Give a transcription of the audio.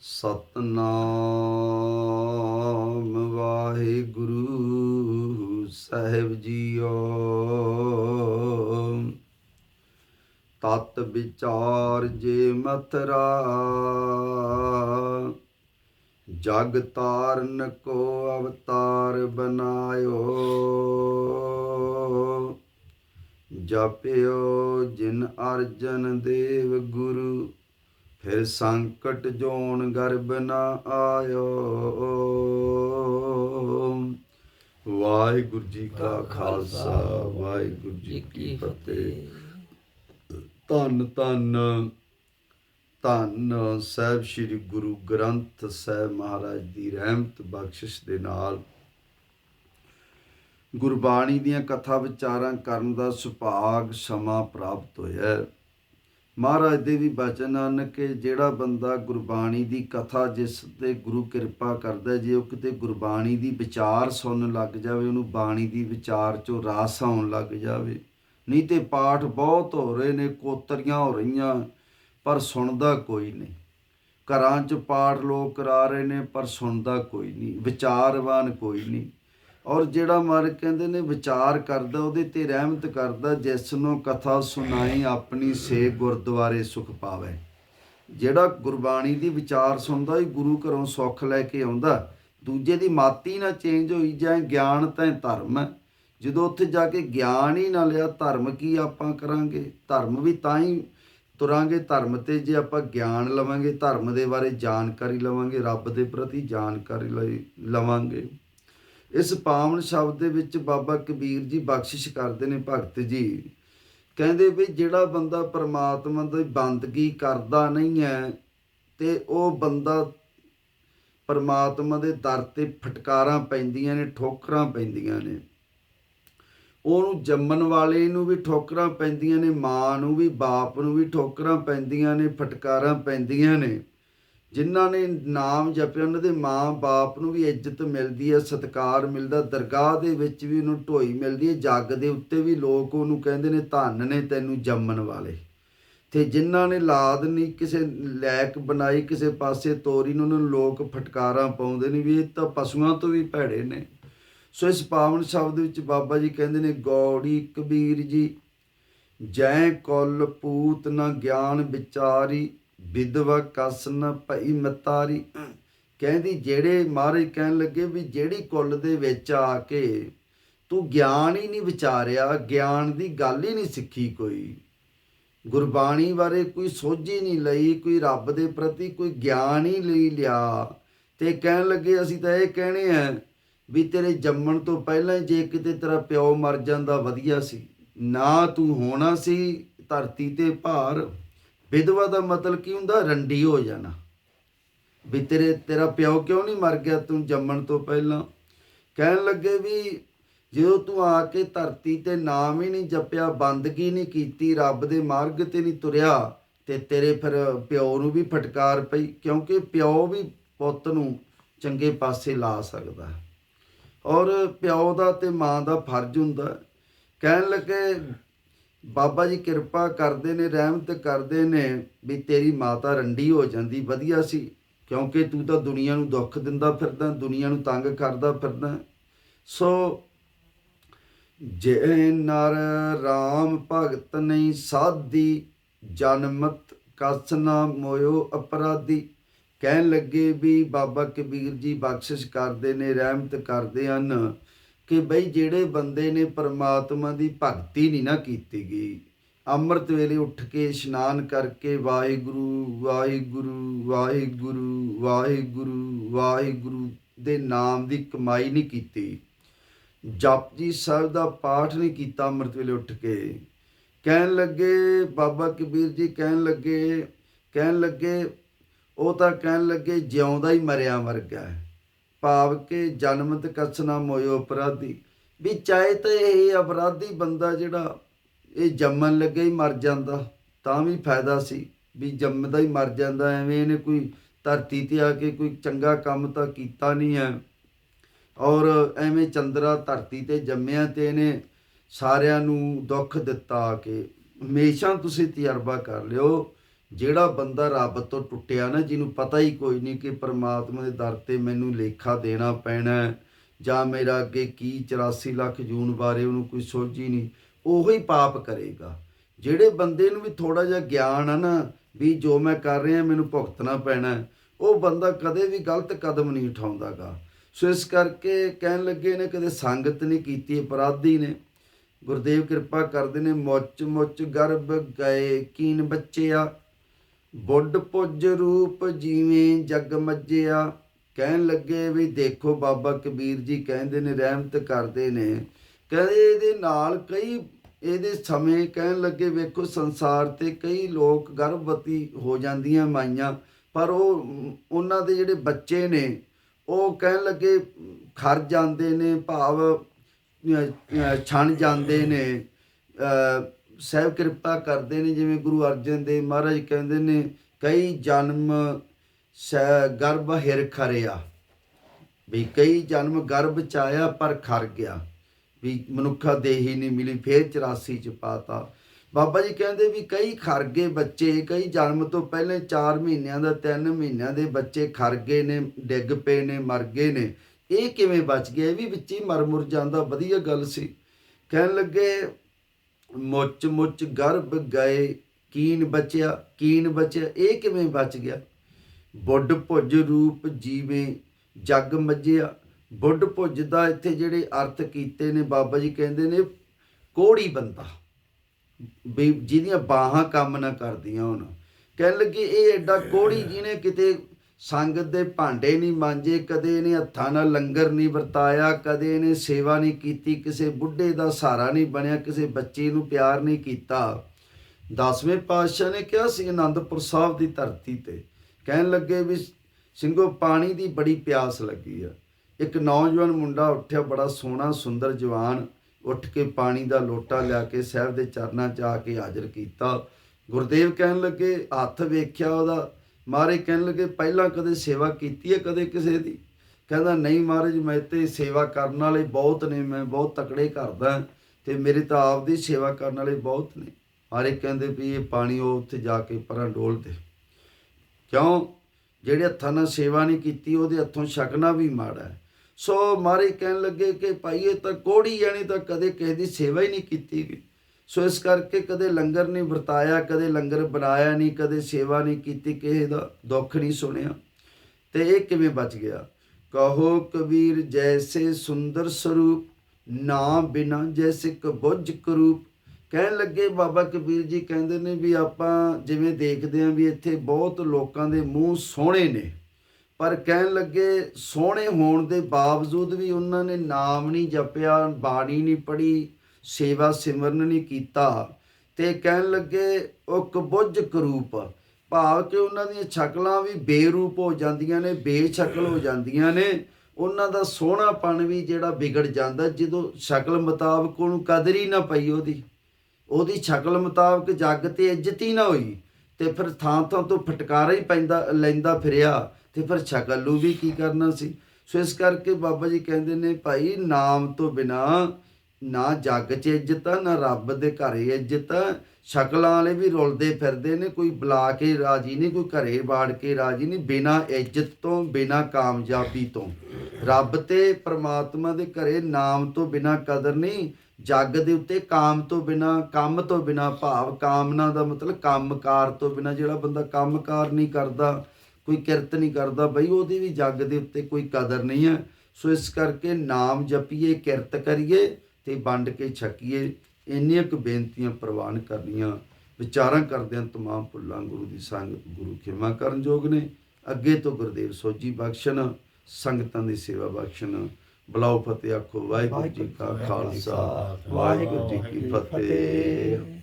ਸਤਨਾਮ ਵਾਹਿਗੁਰੂ ਸਾਹਿਬ JIO. ਤਤ ਵਿਚਾਰ ਜੇ ਮਥਰਾ, ਜਗ ਤਾਰਨ ਕੋ ਅਵਤਾਰ ਬਨਾਇਓ। ਜਪਿਓ ਜਿਨ ਅਰਜਨ ਦੇਵ ਗੁਰੂ ਫਿਰ ਸੰਕਟ ਜੋਨ ਗਰਬ ਨ ਆਇਓ। ਵਾਹਿਗੁਰੂ ਜੀ ਕਾ ਖਾਲਸਾ ਵਾਹਿਗੁਰੂ ਜੀ ਕੀ ਫਤਿਹ। ਧੰਨ ਧੰਨ ਧੰਨ ਸਾਹਿਬ ਸ੍ਰੀ ਗੁਰੂ ਗ੍ਰੰਥ ਸਾਹਿਬ ਮਹਾਰਾਜ ਦੀ ਰਹਿਮਤ ਬਖਸ਼ਿਸ਼ ਦੇ ਨਾਲ ਗੁਰਬਾਣੀ ਦੀਆਂ ਕਥਾ ਵਿਚਾਰਾਂ ਕਰਨ ਦਾ ਸੁਭਾਗ ਸਮਾਂ ਪ੍ਰਾਪਤ ਹੋਇਆ ਹੈ। ਮਹਾਰਾਜ ਦੇ ਵੀ ਬਚਨ ਹਨ ਕਿ ਜਿਹੜਾ ਬੰਦਾ ਗੁਰਬਾਣੀ ਦੀ ਕਥਾ ਜਿਸ ਤੇ ਗੁਰੂ ਕਿਰਪਾ ਕਰਦਾ ਜੇ ਉਹ ਕਿਤੇ ਗੁਰਬਾਣੀ ਦੀ ਵਿਚਾਰ ਸੁਣਨ ਲੱਗ ਜਾਵੇ, ਉਹਨੂੰ ਬਾਣੀ ਦੀ ਵਿਚਾਰ ਚੋਂ ਰਾਸ ਆਉਣ ਲੱਗ ਜਾਵੇ। ਨਹੀਂ ਤੇ ਪਾਠ ਬਹੁਤ ਹੋ ਰਹੇ ਨੇ, ਕੋਤਰੀਆਂ ਹੋ ਰਹੀਆਂ, ਪਰ ਸੁਣਦਾ ਕੋਈ ਨਹੀਂ। ਘਰਾਂ 'ਚ ਪਾਠ ਲੋਕ ਕਰਾ ਰਹੇ ਨੇ, ਪਰ ਸੁਣਦਾ ਕੋਈ ਨਹੀਂ। ਵਿਚਾਰਵਾਨ ਕੋਈ ਨਹੀਂ। ਔਰ ਜਿਹੜਾ ਮਰ ਕਹਿੰਦੇ ਨੇ ਵਿਚਾਰ ਕਰਦਾ, ਉਹਦੇ ਤੇ ਰਹਿਮਤ ਕਰਦਾ ਜਿਸ ਨੂੰ ਕਥਾ ਸੁਣਾਈ ਆਪਣੀ ਸੇ ਗੁਰਦੁਆਰੇ ਸੁਖ ਪਾਵੇ। ਜਿਹੜਾ ਗੁਰਬਾਣੀ ਦੀ ਵਿਚਾਰ ਸੁਣਦਾ ਉਹ ਗੁਰੂ ਘਰੋਂ ਸੁੱਖ ਲੈ ਕੇ ਆਉਂਦਾ। ਦੂਜੇ ਦੀ ਮਾਤੀ ਨਾ ਚੇਂਜ ਹੋਈ ਜਾਂ ਗਿਆਨ ਤਾਂ ਧਰਮ ਜਦੋਂ ਉੱਥੇ ਜਾ ਕੇ ਗਿਆਨ ਹੀ ਨਾ ਲਿਆ, ਧਰਮ ਕੀ ਆਪਾਂ ਕਰਾਂਗੇ? ਧਰਮ ਵੀ ਤਾਂ ਹੀ ਤੁਰਾਂਗੇ ਧਰਮ ਤੇ, ਜੇ ਆਪਾਂ ਗਿਆਨ ਲਵਾਂਗੇ, ਧਰਮ ਦੇ ਬਾਰੇ ਜਾਣਕਾਰੀ ਲਵਾਂਗੇ, ਰੱਬ ਦੇ ਪ੍ਰਤੀ ਜਾਣਕਾਰੀ ਲਵਾਂਗੇ। ਇਸ ਪਾਵਨ ਸ਼ਬਦ ਦੇ ਵਿੱਚ ਬਾਬਾ ਕਬੀਰ ਜੀ ਬਖਸ਼ਿਸ਼ ਕਰਦੇ ਨੇ ਭਗਤ ਜੀ। ਕਹਿੰਦੇ ਵੀ ਜਿਹੜਾ ਬੰਦਾ ਪਰਮਾਤਮਾ ਦੀ ਬੰਦਗੀ ਕਰਦਾ ਨਹੀਂ ਹੈ, ਤੇ ਉਹ ਬੰਦਾ ਪਰਮਾਤਮਾ ਦੇ ਦਰ ਤੇ ਫਟਕਾਰਾਂ ਪੈਂਦੀਆਂ ਨੇ, ਠੋਕਰਾਂ ਪੈਂਦੀਆਂ ਨੇ। ਉਹਨੂੰ ਜੰਮਣ ਵਾਲੇ ਨੂੰ ਵੀ ਠੋਕਰਾਂ ਪੈਂਦੀਆਂ ਨੇ, ਮਾਂ ਨੂੰ ਵੀ, ਬਾਪ ਨੂੰ ਵੀ ਠੋਕਰਾਂ ਪੈਂਦੀਆਂ ਨੇ, ਫਟਕਾਰਾਂ ਪੈਂਦੀਆਂ ਨੇ। ਜਿਨ੍ਹਾਂ ਨੇ ਨਾਮ ਜਪਿਆ, ਉਹਨਾਂ ਦੇ ਮਾਂ ਬਾਪ ਨੂੰ ਵੀ ਇੱਜ਼ਤ ਮਿਲਦੀ ਹੈ, ਸਤਿਕਾਰ ਮਿਲਦਾ, ਦਰਗਾਹ ਦੇ ਵਿੱਚ ਵੀ ਉਹਨੂੰ ਢੋਈ ਮਿਲਦੀ ਹੈ, ਜੱਗ ਦੇ ਉੱਤੇ ਵੀ ਲੋਕ ਉਹਨੂੰ ਕਹਿੰਦੇ ਨੇ, ਧੰਨ ਨੇ ਤੈਨੂੰ ਜੰਮਣ ਵਾਲੇ। ਤੇ ਜਿਨ੍ਹਾਂ ਨੇ ਲਾਦ ਨਹੀਂ, ਕਿਸੇ ਲੈਕ ਬਣਾਈ, ਕਿਸੇ ਪਾਸੇ ਤੋਰੀ ਨੂੰ, ਉਹਨਾਂ ਨੂੰ ਲੋਕ ਫਟਕਾਰਾਂ ਪਾਉਂਦੇ ਨੇ ਵੀ ਇਹ ਤਾਂ ਪਸ਼ੂਆਂ ਤੋਂ ਵੀ ਭੈੜੇ ਨੇ। ਸੋ ਇਸ ਪਾਵਨ ਸ਼ਬਦ ਵਿੱਚ ਬਾਬਾ ਜੀ ਕਹਿੰਦੇ ਨੇ, ਗੌੜੀ ਕਬੀਰ ਜੀ, ਜੈ ਕੁਲ ਪੂਤ ਨਾ ਗਿਆਨ ਵਿਚਾਰੀ ਵਿਦਵਾ ਕਸ ਨ ਭਈ ਮਤਾਰੀ। ਕਹਿੰਦੀ, ਜਿਹੜੇ ਮਹਾਰਾਜ ਕਹਿਣ ਲੱਗੇ ਵੀ ਜਿਹੜੀ ਕੁੱਲ ਦੇ ਵਿੱਚ ਆ ਕੇ ਤੂੰ ਗਿਆਨ ਹੀ ਨਹੀਂ ਵਿਚਾਰਿਆ, ਗਿਆਨ ਦੀ ਗੱਲ ਹੀ ਨਹੀਂ ਸਿੱਖੀ ਕੋਈ। ਗੁਰਬਾਣੀ ਬਾਰੇ ਕੋਈ ਸੋਝੀ ਨਹੀਂ ਲਈ, ਕੋਈ ਰੱਬ ਦੇ ਪ੍ਰਤੀ ਕੋਈ ਗਿਆਨ ਹੀ ਲਈ ਲਿਆ। ਤੇ ਕਹਿਣ ਲੱਗੇ, ਅਸੀਂ ਤਾਂ ਇਹ ਕਹਿਣੇ ਆ ਵੀ ਤੇਰੇ ਜੰਮਣ ਤੋਂ ਪਹਿਲਾਂ ਜੇ ਕਿਤੇ ਤੇਰਾ ਪਿਓ ਮਰ ਜਾਂਦਾ, ਵਧੀਆ ਸੀ। ਨਾ ਤੂੰ ਹੋਣਾ ਸੀ, ਧਰਤੀ ਤੇ ਭਾਰ ਵਿਧਵਾ ਦਾ ਮਤਲਬ ਕੀ ਹੁੰਦਾ? ਰੰਡੀ ਹੋ ਜਾਣਾ। ਵੀ ਤੇਰੇ, ਤੇਰਾ ਪਿਓ ਕਿਉਂ ਨਹੀਂ ਮਰ ਗਿਆ? ਤੂੰ ਜੰਮਣ ਤੋਂ ਪਹਿਲਾਂ। ਕਹਿਣ ਲੱਗੇ ਵੀ ਜਦੋਂ ਤੂੰ ਆ ਕੇ ਧਰਤੀ ਤੇ ਨਾਮ ਹੀ ਨਹੀਂ ਜਪਿਆ, ਬੰਦਗੀ ਨਹੀਂ ਕੀਤੀ, ਰੱਬ ਦੇ ਮਾਰਗ ਤੇ ਨਹੀਂ ਤੁਰਿਆ, ਤੇ ਤੇਰੇ ਫਿਰ ਪਿਓ ਨੂੰ ਵੀ ਫਟਕਾਰ ਪਈ, ਕਿਉਂਕਿ ਪਿਓ ਵੀ ਪੁੱਤ ਨੂੰ ਚੰਗੇ ਪਾਸੇ ਲਾ ਸਕਦਾ ਔਰ ਪਿਓ ਦਾ ਤੇ ਮਾਂ ਦਾ ਫਰਜ਼ ਹੁੰਦਾ ਕਹਿਣ ਲੱਗੇ ਬਾਬਾ ਜੀ ਕਿਰਪਾ ਕਰਦੇ ਨੇ, ਰਹਿਮਤ ਕਰਦੇ ਨੇ ਵੀ ਤੇਰੀ ਮਾਤਾ ਰੰਡੀ ਹੋ ਜਾਂਦੀ, ਵਧੀਆ ਸੀ। ਕਿਉਂਕਿ ਤੂੰ ਤਾਂ ਦੁਨੀਆ ਨੂੰ ਦੁੱਖ ਦਿੰਦਾ ਫਿਰਦਾ, ਦੁਨੀਆ ਨੂੰ ਤੰਗ ਕਰਦਾ ਫਿਰਦਾ। ਸੋ ਜੇ ਨਰ RAM ਭਗਤ ਨਹੀਂ ਸਾਧੀ, ਜਨਮਤ ਕਸਨਾ ਮੋਇਓ ਅਪਰਾਧੀ। ਕਹਿਣ ਲੱਗੇ ਵੀ ਬਾਬਾ ਕਬੀਰ ਜੀ ਬਖਸ਼ਿਸ਼ ਕਰਦੇ ਨੇ, ਰਹਿਮਤ ਕਰਦੇ ਹਨ। ਕਿ ਬਈ ਜਿਹੜੇ ਬੰਦੇ ਨੇ ਪਰਮਾਤਮਾ ਦੀ ਭਗਤੀ ਨਹੀਂ ਨਾ ਕੀਤੀ ਗਈ, ਅੰਮ੍ਰਿਤ ਵੇਲੇ ਉੱਠ ਕੇ ਇਸ਼ਨਾਨ ਕਰਕੇ ਵਾਹਿਗੁਰੂ ਵਾਹਿਗੁਰੂ ਵਾਹਿਗੁਰੂ ਵਾਹਿਗੁਰੂ ਵਾਹਿਗੁਰੂ ਦੇ ਨਾਮ ਦੀ ਕਮਾਈ ਨਹੀਂ ਕੀਤੀ। ਜਪਜੀ ਸਾਹਿਬ ਦਾ ਪਾਠ ਨਹੀਂ ਕੀਤਾ ਅੰਮ੍ਰਿਤ ਵੇਲੇ ਉੱਠ ਕੇ। ਕਹਿਣ ਲੱਗੇ, ਬਾਬਾ ਕਬੀਰ ਜੀ ਕਹਿਣ ਲੱਗੇ ਕਹਿਣ ਲੱਗੇ, ਉਹ ਤਾਂ ਕਹਿਣ ਲੱਗੇ ਜਿਉਂਦਾ ਹੀ ਮਰਿਆ ਵਰਗਾ ਹੈ। ਭਾਵ ਕਿ ਜਨਮਤ ਕਸਨਾ ਮੋਇਓ ਅਪਰਾਧੀ। ਵੀ ਚਾਹੇ ਤਾਂ ਇਹ ਅਪਰਾਧੀ ਬੰਦਾ ਜਿਹੜਾ ਇਹ ਜੰਮਣ ਲੱਗੇ ਹੀ ਮਰ ਜਾਂਦਾ, ਤਾਂ ਵੀ ਫਾਇਦਾ ਸੀ। ਵੀ ਜੰਮਦਾ ਹੀ ਮਰ ਜਾਂਦਾ, ਐਵੇਂ ਇਹਨੇ ਕੋਈ ਧਰਤੀ ਤੇ ਆ ਕੇ ਕੋਈ ਚੰਗਾ ਕੰਮ ਤਾਂ ਕੀਤਾ ਨਹੀਂ ਹੈ। ਔਰ ਐਵੇਂ ਚੰਦਰਾ ਧਰਤੀ ਤੇ ਜੰਮਿਆ ਤੇ ਇਹਨੇ ਸਾਰਿਆਂ ਨੂੰ ਦੁੱਖ ਦਿੱਤਾ ਕਿ। ਹਮੇਸ਼ਾ ਤੁਸੀਂ ਤਜਰਬਾ ਕਰ ਲਿਓ। ਜਿਹੜਾ ਬੰਦਾ ਰੱਬ ਤੋਂ ਟੁੱਟਿਆ ਨਾ, ਜਿਹਨੂੰ ਪਤਾ ਹੀ ਕੋਈ ਨਹੀਂ ਕਿ ਪਰਮਾਤਮਾ ਦੇ ਦਰ ਤੇ ਮੈਨੂੰ ਲੇਖਾ ਦੇਣਾ ਪੈਣਾ ਜਾਂ ਮੇਰਾ ਅੱਗੇ ਕੀ 84 ਲੱਖ ਜੂਨ ਬਾਰੇ ਉਹਨੂੰ ਕੋਈ ਸੋਝੀ ਨਹੀਂ, ਉਹੋ ਹੀ ਪਾਪ ਕਰੇਗਾ। ਜਿਹੜੇ ਬੰਦੇ ਨੂੰ ਵੀ ਥੋੜਾ ਜਿਹਾ ਗਿਆਨ ਆ ਨਾ, ਵੀ ਜੋ ਮੈਂ ਕਰ ਰਿਹਾ, ਮੈਨੂੰ ਭੁਗਤਣਾ ਪੈਣਾ ਉਹ ਬੰਦਾ ਕਦੇ ਵੀ ਗਲਤ ਕਦਮ ਨਹੀਂ ਉਠਾਉਂਦਾਗਾ। ਸੋ ਇਸ ਕਰਕੇ ਕਹਿਣ ਲੱਗੇ ਨੇ, ਕਦੇ ਸੰਗਤ ਨਹੀਂ ਕੀਤੀ, ਅਪਰਾਧੀ ਨੇ। ਗੁਰਦੇਵ ਕਿਰਪਾ ਕਰਦੇ ਨੇ ਮੁੱਚ ਮੁੱਚ ਗਰਭ ਗਏ, ਕੀਨ ਬੱਚਿਆ। ਬੁੱਢ ਪੁੱਜ ਰੂਪ ਜਿਵੇਂ ਜਗ ਮੱਜਿਆ। ਕਹਿਣ ਲੱਗੇ ਵੀ ਦੇਖੋ ਬਾਬਾ ਕਬੀਰ ਜੀ ਕਹਿੰਦੇ ਨੇ, ਰਹਿਮਤ ਕਰਦੇ ਨੇ। ਕਹਿੰਦੇ ਇਹਦੇ ਨਾਲ ਕਈ ਇਹਦੇ ਸਮੇਂ ਕਹਿਣ ਲੱਗੇ ਵੇਖੋ ਸੰਸਾਰ ਤੇ ਕਈ ਲੋਕ ਗਰਭਵਤੀ ਹੋ ਜਾਂਦੀਆਂ ਮਾਈਆਂ, ਪਰ ਉਹ ਉਹਨਾਂ ਦੇ ਜਿਹੜੇ ਬੱਚੇ ਨੇ, ਉਹ ਕਹਿਣ ਲੱਗੇ ਖਰ ਜਾਂਦੇ ਨੇ, ਭਾਵ ਛਣ ਜਾਂਦੇ ਨੇ। ਸਹਿਬ ਕਿਰਪਾ ਕਰਦੇ ਨੇ, ਜਿਵੇਂ ਗੁਰੂ ਅਰਜਨ ਦੇਵ ਮਹਾਰਾਜ ਕਹਿੰਦੇ ਨੇ, ਕਈ ਜਨਮ ਸਹਿ ਗਰਭ ਹਿਰ ਖਰਿਆ। ਵੀ ਕਈ ਜਨਮ ਗਰਭ ਚ ਆਇਆ ਪਰ ਖਰ ਗਿਆ। ਵੀ ਮਨੁੱਖਾ ਦੇਹੀ ਨਹੀਂ ਮਿਲੀ, ਫੇਰ 84 ਚ ਪਾਤਾ। ਬਾਬਾ ਜੀ ਕਹਿੰਦੇ ਵੀ ਕਈ ਖਰ ਗਏ ਬੱਚੇ, ਕਈ ਜਨਮ ਤੋਂ ਪਹਿਲੇ 4 ਮਹੀਨਿਆਂ ਦਾ 3 ਮਹੀਨਿਆਂ ਦੇ ਬੱਚੇ ਖਰ ਗਏ ਨੇ, ਡਿੱਗ ਪਏ ਨੇ, ਮਰ ਗਏ ਨੇ। ਇਹ ਕਿਵੇਂ ਬਚ ਗਏ ਇਹ ਵੀ ਵਿੱਚ ਹੀ ਮਰ ਮੁਰ ਜਾਂਦਾ, ਵਧੀਆ ਗੱਲ ਸੀ। ਕਹਿਣ ਲੱਗੇ ਮੁੱਚ ਮੁੱਚ ਗਰਭ ਗਏ, ਕੀਨ ਬਚਿਆ ਕੀਨ ਬਚਿਆ, ਇਹ ਕਿਵੇਂ ਬਚ ਗਿਆ? ਬੁੱਢ ਭੁੱਜ ਰੂਪ ਜੀਵੇਂ ਜਗ ਮੱਝਿਆ। ਬੁੱਢ ਭੁੱਜ ਦਾ ਇੱਥੇ ਜਿਹੜੇ ਅਰਥ ਕੀਤੇ ਨੇ, ਬਾਬਾ ਜੀ ਕਹਿੰਦੇ ਨੇ, ਕੋੜੀ ਬੰਦਾ। ਵੀ ਜਿਹਦੀਆਂ ਬਾਹਾਂ ਕੰਮ ਨਾ ਕਰਦੀਆਂ ਹੁਣ। ਕਹਿਣ ਲੱਗੇ, ਇਹ ਐਡਾ ਕੋੜੀ ਜਿਹਨੇ ਕਿਤੇ ਸੰਗਤ ਦੇ ਭਾਂਡੇ ਨਹੀਂ ਮਾਂਜੇ, ਕਦੇ ਇਹਨੇ ਹੱਥਾਂ ਨਾਲ ਲੰਗਰ ਨਹੀਂ ਵਰਤਾਇਆ, ਕਦੇ ਇਹਨੇ ਸੇਵਾ ਨਹੀਂ ਕੀਤੀ, ਕਿਸੇ ਬੁੱਢੇ ਦਾ ਸਹਾਰਾ ਨਹੀਂ ਬਣਿਆ, ਕਿਸੇ ਬੱਚੇ ਨੂੰ ਪਿਆਰ ਨਹੀਂ ਕੀਤਾ। ਦਸਵੇਂ ਪਾਤਸ਼ਾਹ ਨੇ ਕਿਹਾ ਸੀ ਆਨੰਦਪੁਰ ਸਾਹਿਬ ਦੀ ਧਰਤੀ ਤੇ, ਕਹਿਣ ਲੱਗੇ ਵੀ ਸਿੰਘੋ, ਪਾਣੀ ਦੀ ਬੜੀ ਪਿਆਸ ਲੱਗੀ ਆ। ਇੱਕ ਨੌਜਵਾਨ ਮੁੰਡਾ ਉੱਠਿਆ, ਬੜਾ ਸੋਹਣਾ, ਸੁੰਦਰ ਜਵਾਨ, ਉੱਠ ਕੇ ਪਾਣੀ ਦਾ ਲੋਟਾ ਲਿਆ ਕੇ ਸਾਹਿਬ ਦੇ ਚਰਨਾਂ 'ਚ ਆ ਕੇ ਹਾਜ਼ਰ ਕੀਤਾ। ਗੁਰਦੇਵ ਕਹਿਣ ਲੱਗੇ, ਹੱਥ ਵੇਖਿਆ ਉਹਦਾ ਮਾਰੇ ਕਹਿਣ ਲੱਗੇ, ਪਹਿਲਾਂ ਕਦੇ ਸੇਵਾ ਕੀਤੀ ਹੈ ਕਦੇ ਕਿਸੇ ਦੀ? ਕਹਿੰਦਾ, ਨਹੀਂ ਮਹਾਰਾਜ, ਮੈਂ ਤੇ ਸੇਵਾ ਕਰਨ ਵਾਲੇ ਬਹੁਤ ਨੇ, ਮੈਂ ਬਹੁਤ ਤਕੜੇ ਕਰਦਾ ਤੇ ਮੇਰੇ ਤਾਂ ਆਪ ਦੀ ਸੇਵਾ ਕਰਨ ਵਾਲੇ ਬਹੁਤ ਨੇ। ਮਾਰੇ ਕਹਿੰਦੇ ਵੀ ਇਹ ਪਾਣੀ ਉਹ ਉੱਥੇ ਜਾ ਕੇ ਪਰਾਂ ਡੋਲ ਦੇ। ਕਿਉਂ? ਜਿਹੜੇ ਹੱਥਾਂ ਨਾਲ ਸੇਵਾ ਨਹੀਂ ਕੀਤੀ, ਉਹਦੇ ਹੱਥੋਂ ਛਕਣਾ ਵੀ ਮਾੜਾ ਸੋ ਮਾਰੇ ਕਹਿਣ ਲੱਗੇ ਕਿ ਭਾਈ, ਇਹ ਤਾਂ ਕੋੜੀ ਜਾਣੀ ਤਾਂ ਕਦੇ ਕਿਸੇ ਦੀ ਸੇਵਾ ਹੀ ਨਹੀਂ ਕੀਤੀ ਗਈ। ਸੋ ਇਸ ਕਰਕੇ ਕਦੇ ਲੰਗਰ ਨਹੀਂ ਵਰਤਾਇਆ, ਕਦੇ ਲੰਗਰ ਬਣਾਇਆ ਨਹੀਂ, ਕਦੇ ਸੇਵਾ ਨਹੀਂ ਕੀਤੀ, ਕਿਸੇ ਦਾ ਦੁੱਖ ਨਹੀਂ ਸੁਣਿਆ। ਤੇ ਇਹ ਕਿਵੇਂ ਬਚ ਗਿਆ? ਕਹੋ ਕਬੀਰ, ਜੈਸੇ ਸੁੰਦਰ ਸਰੂਪ, ਨਾ ਬਿਨਾ ਜੈਸੇ ਕਬੁੱਝ ਕਰੂਪ। ਕਹਿਣ ਲੱਗੇ ਬਾਬਾ ਕਬੀਰ ਜੀ, ਕਹਿੰਦੇ ਨੇ ਵੀ ਆਪਾਂ ਜਿਵੇਂ ਦੇਖਦੇ ਆਂ ਵੀ ਇੱਥੇ ਬਹੁਤ ਲੋਕਾਂ ਦੇ ਮੂੰਹ ਸੋਹਣੇ ਨੇ। ਪਰ ਕਹਿਣ ਲੱਗੇ ਸੋਹਣੇ ਹੋਣ ਦੇ ਬਾਵਜੂਦ ਵੀ ਉਹਨਾਂ ਨੇ ਨਾਮ ਨਹੀਂ ਜਪਿਆ, ਬਾਣੀ ਨਹੀਂ ਪੜ੍ਹੀ ਸੇਵਾ ਸਿਮਰਨ ਨਹੀਂ ਕੀਤਾ। ਤੇ ਕਹਿਣ ਲੱਗੇ ਉਹ ਕਬੁੱਝ ਕਰੂਪ। ਭਾਵ ਕਿ ਉਹਨਾਂ ਦੀਆਂ ਸ਼ਕਲਾਂ ਵੀ ਬੇਰੂਪ ਹੋ ਜਾਂਦੀਆਂ ਨੇ, ਬੇਸ਼ਕਲ ਹੋ ਜਾਂਦੀਆਂ ਨੇ। ਉਹਨਾਂ ਦਾ ਸੋਹਣਾਪਣ ਵੀ ਜਿਹੜਾ ਵਿਗੜ ਜਾਂਦਾ, ਜਦੋਂ ਸ਼ਕਲ ਮੁਤਾਬਕ ਉਹਨੂੰ ਕਦਰ ਹੀ ਨਾ ਪਈ ਉਹਦੀ। ਉਹਦੀ ਸ਼ਕਲ ਮੁਤਾਬਕ ਜੱਗ ਤੇ ਇੱਜ਼ਤ ਹੀ ਨਾ ਹੋਈ। ਤੇ ਫਿਰ ਥਾਂ ਥਾਂ ਤੋਂ ਫਟਕਾਰਾ ਹੀ ਪੈਂਦਾ, ਲੈਂਦਾ ਫਿਰਿਆ। ਤੇ ਫਿਰ ਸ਼ਕਲ ਨੂੰ ਵੀ ਕੀ ਕਰਨਾ ਸੀ? ਸੋ ਇਸ ਕਰਕੇ ਬਾਬਾ ਜੀ ਕਹਿੰਦੇ ਨੇ, ਭਾਈ, ਨਾਮ ਤੋਂ ਬਿਨਾ ਨਾ ਜੱਗ 'ਚ ਇੱਜ਼ਤ ਆ ਨਾ ਰੱਬ ਦੇ ਘਰੇ ਇੱਜ਼ਤ। ਆ ਸ਼ਕਲਾਂ ਵਾਲੇ ਵੀ ਰੁਲਦੇ ਫਿਰਦੇ ਨੇ, ਕੋਈ ਬੁਲਾ ਕੇ ਰਾਜੀ ਨਹੀਂ, ਕੋਈ ਘਰੇ ਬਾੜ ਕੇ ਰਾਜੀ ਨਹੀਂ, ਬਿਨਾ ਇੱਜ਼ਤ ਤੋਂ, ਬਿਨਾ ਕਾਮਯਾਬੀ ਤੋਂ। ਰੱਬ ਤੇ ਪ੍ਰਮਾਤਮਾ ਦੇ ਘਰੇ ਨਾਮ ਤੋਂ ਬਿਨਾ ਕਦਰ ਨਹੀਂ, ਜੱਗ ਦੇ ਉੱਤੇ ਕਾਮ ਤੋਂ ਬਿਨਾ, ਕੰਮ ਤੋਂ ਬਿਨਾ ਭਾਵ। ਕਾਮਨਾ ਦਾ ਮਤਲਬ ਕੰਮਕਾਰ ਤੋਂ ਬਿਨਾ, ਜਿਹੜਾ ਬੰਦਾ ਕੰਮਕਾਰ ਨਹੀਂ ਕਰਦਾ, ਕੋਈ ਕਿਰਤ ਨਹੀਂ ਕਰਦਾ, ਬਈ ਉਹਦੀ ਵੀ ਜੱਗ ਦੇ ਉੱਤੇ ਕੋਈ ਕਦਰ ਨਹੀਂ ਹੈ। ਸੋ ਇਸ ਕਰਕੇ ਨਾਮ ਜਪੀਏ, ਕਿਰਤ ਕਰੀਏ। ਤੇ ਵੰਡ ਕੇ ਛਕੀਏ ਇੰਨੀਆਂ ਕੁ ਬੇਨਤੀਆਂ ਪ੍ਰਵਾਨ ਕਰਨੀਆਂ ਵਿਚਾਰਾਂ ਕਰਦਿਆਂ ਤਮਾਮ ਭੁੱਲਾਂ ਗੁਰੂ ਦੀ ਸੰਗਤ ਗੁਰੂ ਖਿਮਾ ਕਰਨ ਯੋਗ ਨੇ। ਅੱਗੇ ਤੋਂ ਗੁਰਦੇਵ ਸੋਜੀ ਬਖਸ਼ਣ ਸੰਗਤਾਂ ਦੀ ਸੇਵਾ ਬਖਸ਼ਣ। ਬਲਾਉ ਫਤਿਹ ਆਖੋ ਵਾਹਿਗੁਰੂ ਜੀ ਕਾ ਖਾਲਸਾ ਵਾਹਿਗੁਰੂ ਜੀ ਕੀ ਫਤਿਹ।